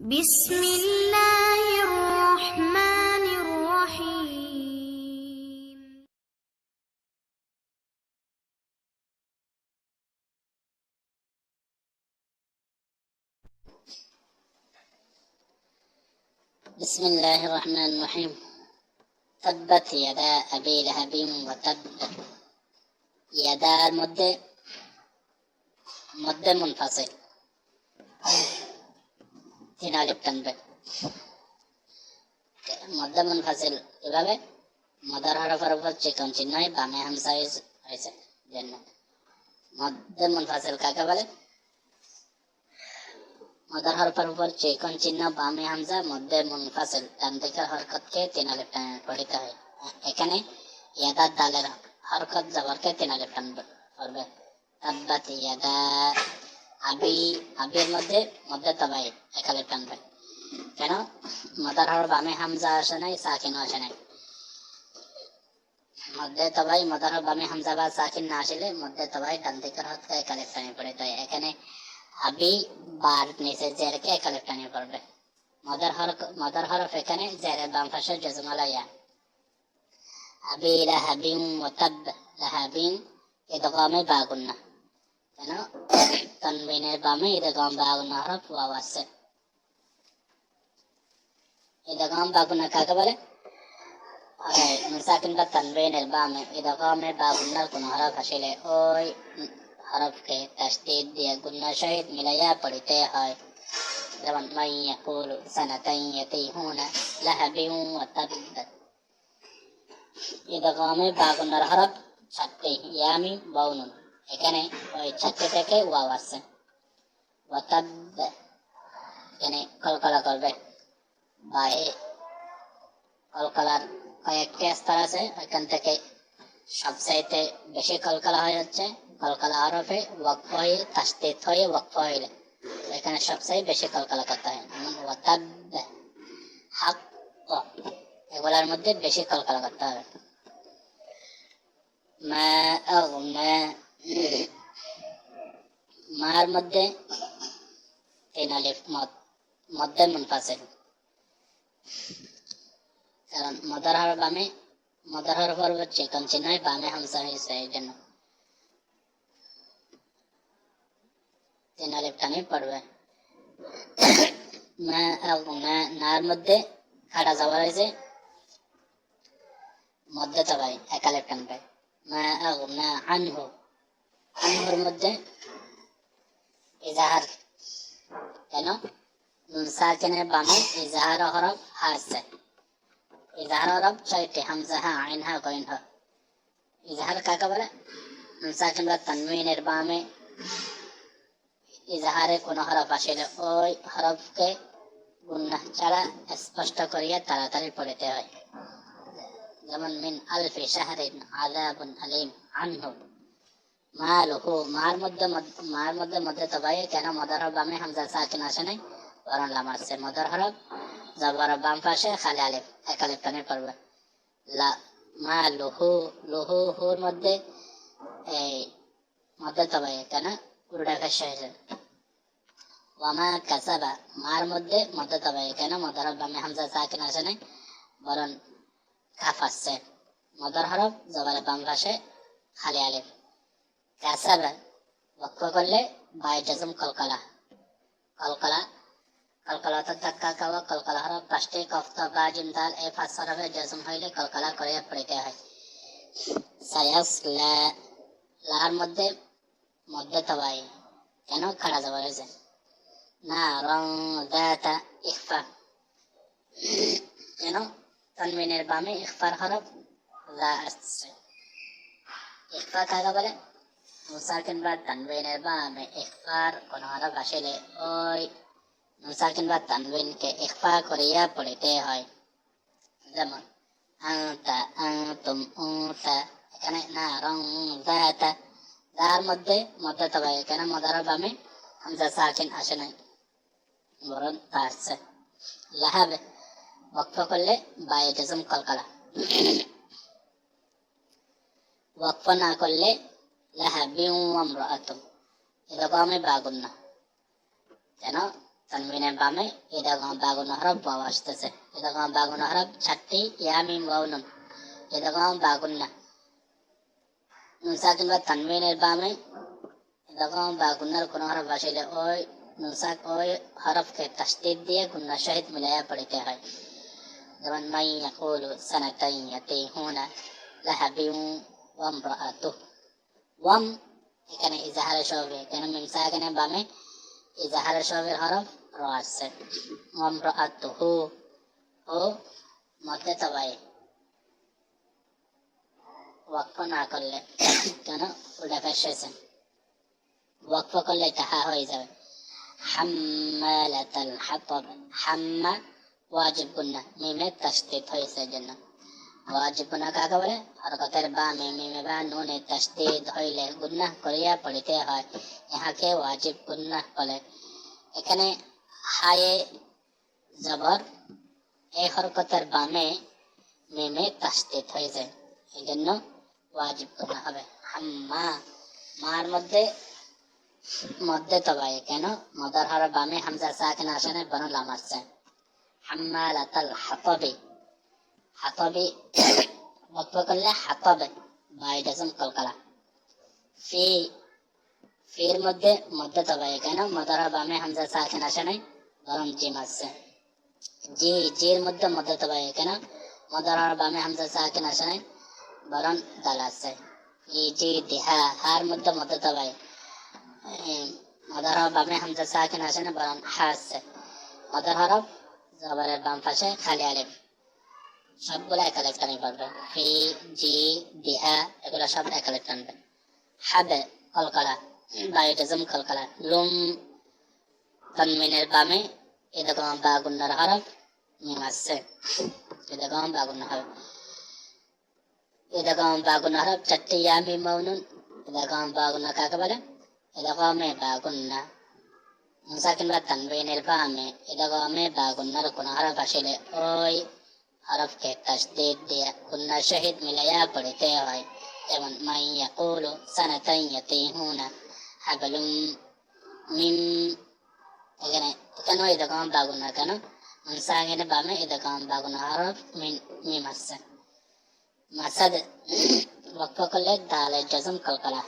بسم الله الرحمن الرحيم. بسم الله الرحمن الرحيم. تبت يدا أبي لهب وتب يدا المد مد منفصل. আলিফ টানবে। মধ্যে মুনফাসিল এভাবে মদার হরফের উপর চিকন চিহ্ন বামে হামসা হয়েছে জন্য মধ্যে মুনফাসিল কাকে বলে? মদার হরফের উপর চিকন চিহ্ন বামে হামজা মধ্যে মুনফাসিল ডান দিকের হরকতকে তিন টান পড়িতে হয়। এখানে ইয়াদার দালের হরকত জবরকে তিন আলিফ টান পড়বে। তাব্বাত ইয়াদা। আবি আবির মধ্যে মধ্যে তবাই এক আলিফ টানবে কেন? মদার হর বামে হামজা আসে নাই সাকিন আসে নাই। মধ্যে তবাই মদার হর বামে হামজা বা সাকিন না আসলে, মধ্যে তবাই ডান দিকের এক টানে পড়িতে হয় এখানে আবি বার নিচে জেরকে এক আলিফ টানিয়ে পড়বে। মদার হরফ মদার হরফ এখানে, জেরের বাম পাশে জজমালা ইয়া আবি লাহাবিন ওয়াতাব লাহাবিন ইদগামে বাগুন্না। কেন তানবিনের বামে ইদগাম বাগুন্না হরফ ওয়াও আছে ইদগাম বাগুন্না কাকে বলে মুসাকিন বা তানবিনের বামে ইদগামে বাগুন্নার কোন হরফ আসলে ওই হরফকে তাসদিদ দিয়ে গুন্না সহিত মিলাইয়া পড়িতে হয় যেমন এখানে ওই চারটি থেকে ওয়াও আসছে। এখানে কলকলা করবে। বা কলকলার কয়েকটি স্তর আছে। এখান থেকে সবচাইতে বেশি কলকলা হয়ে যাচ্ছে। কলকলা হরফে ওয়াকফ হয়ে তাস্তিত হয়ে ওয়াকফ হইলে এখানে সবচেয়ে বেশি কলকলা করতে হয়। ওয়াতাব হাক এগুলার মধ্যে বেশি কলকলা করতে হবে। মার মধ্যে তিন আলিফ মদ মধ্যে মুনফাসিল কারণ মদার হর বামে মদার হর পর্ব চিকন চিহ্ন বামে হামসা হয়েছে এই জন্য তিন আলিফ টানে পড়বে মা আগনা নার মধ্যে খাটা যাওয়া হয়েছে মধ্যে তবাই এক আলিফ টানবে মা আগনা আনহু আনহুর মধ্যে ইজাহার, কেন? সাকিনের বামে ইজাহার হরফ হাসছে ইজাহার হরফ ছয়টি, হামজা হা, আইন হা কইন হ। ইজাহার কাকে বলে? সাকিন বা তানমিনের বামে। ইজাহারে কোন হরফ আসলে ওই হরফকে গুন্নাহ ছাড়া স্পষ্ট করিয়া তাড়াতাড়ি পড়িতে হয়। যেমন মিন আলফি শাহরিন আযাবুন আলিম আনহু। মালুহু মার মধ্যে মার মধ্যে মধ্যে তবাই কেন মদার বামে হামজা সাকিন আসে নাই বরং লাম আসছে মদার হরফ জবর বাম পাশে খালি আলিফ এক আলিফ টানে পড়বে মা লুহু লুহু হুর মধ্যে এই মধ্যে তবাই কেন পুরোটা ফেসে হয়েছে ওয়ামা কাসাবা মার মধ্যে মধ্যে তবাই কেন মদার বামে হামজা সাকিন আসে নাই বরং কাফ আসছে মদার হরফ জবর বাম পাশে খালি আলিফ কাসাবা বক্ষ করলে বাই জজম কলকলা। কলকলা কলকলা তো ধাক্কা খাওয়া, কলকলা হরফ পাঁচটি কফত বা জিমদাল এই পাঁচ হরফে জজম হইলে কলকলা করে পড়িতে হয়। সায়াস লা লার মধ্যে মধ্যে তবাই। কেন খাড়া যাওয়া হয়েছে? না, রং, দাতা ইফা কেন? তনমিনের বামে ইফার হরফ লা আসছে। ইফা কাকে বলে? মুসাকিন বা তানবিনের বামে ইফার কোন হরফ আসলে ওই মুসাকিন বা তানবিনকে ইফা করিয়া পড়িতে হয় যেমন আতা আতুম উতা এখানে না রং দাতা যার মধ্যে মধ্যে তবে এখানে মদার বামে হামজা সাকিন আসে নাই বরং তা আসছে লাহাবে বক্ফ করলে বায়ে জজম কলকলা না করলে এরকম আমি বাগুন না কেন তানবিনের বামে ইদাগম বাগুন হরফ ওয়াও আসতেছে ইদাগম বাগুন হরফ চারটি ইয়ামিম ওয়াও নুন ইদাগম বাগুন না নুন সাকিন বা তানবিনের বামে ইদাগম বাগুন্নার কোন হরফ আসলে ওই নুন সাক ওই হরফকে তাসদিদ দিয়ে গুন্না সহিত মিলাইয়া পড়িতে হয় যেমন মাই ইয়াকুলু সানাতাই ইয়াতিহুনা লাহাবিউ ওয়া ওয়াম, এখানে ইজাহারে সবে কেন মিম সাকিনের বামে ইজাহারে সবের হরফ র আসছে ওয়ামরাআতুহু ও মধ্যে তবাই ওয়াকফ না করলে কেন? উল্টা ফেস হয়েছে ওয়াকফ করলে তাহা হয়ে যাবে। হাম্মালাতাল হাতাব, হাম্মা ওয়াজিব গুন্না মিমে তাসদিদ হয়েছে জন্য। ওয়াজিব গুন্না কাকে বলে হরকতের বা মিমে বা নুনে তাসদিদ হইলে গুন্না করিয়া পড়িতে হয়, ইহাকে ওয়াজিব গুন্না বলে। এখানে হায়ে জবর এই হরকতের বামে মিমে তাসদিদ হয়ে যায় এই জন্য ওয়াজিব গুন্না হবে। হাম্মা, মার মধ্যে মধ্যে তবাই কেন? মদার হর বামে হামজা সাকিন আসনে বনু লাম আসছে হাম্মালাতাল হাতাবি হাতাবি বক্ত করলে হাতাবে বাই ডাজম কলকালা। ফি ফির মধ্যে মধ্যে তবাই কেন মদার বামে হামজা সাকিন আসনে বরং জিম আসছে জি জির মধ্যে মধ্যে তবাই কেন মদার হর বামে হামজা সাকিন আসনে বরং দাল আসছে ই, জি, দিহা হার মধ্যে মধ্যে তবাই মদার হরফ বামে হামজা সাকিন আসে না বরং হা আসছে মদার হরফ জবরের বাম পাশে খালি আলিফ সবগুলো এক আলিফ টানি ফি জি দিহা এগুলো সব এক আলিফ টানবে হাবে, কলকলা, বায়োটিজম, কলকলা। লুম, তনমিনের বামে এরকম বাগুন্নার হরফ মিম আসছে। এরকম বাগুন্ন হরফ। এরকম বাগুন্ন হরফ, চারটি ইয়ামি মৌনুন এরকম বাগুন্ন কাকে বলে? idagame bagunna musakin ba tanwinil bame idagame bagunnar kuna haraf আসলে। ওই হরফকে তাসদিদ দিয়ে কুন্না শহীদ মিলাইয়া পড়িতে হয় যেমন মাই ইয়াকুলু সানাতাই ইয়াতিহুনা হাবলুম মিন এখানে কেন idagam বাগুন্না কেন মুসাকিনের বামে idagam বাগুন্না হরফ মিন মিম আসছে মাসাদ ওয়াকফ করলে দালের জজম কলকলা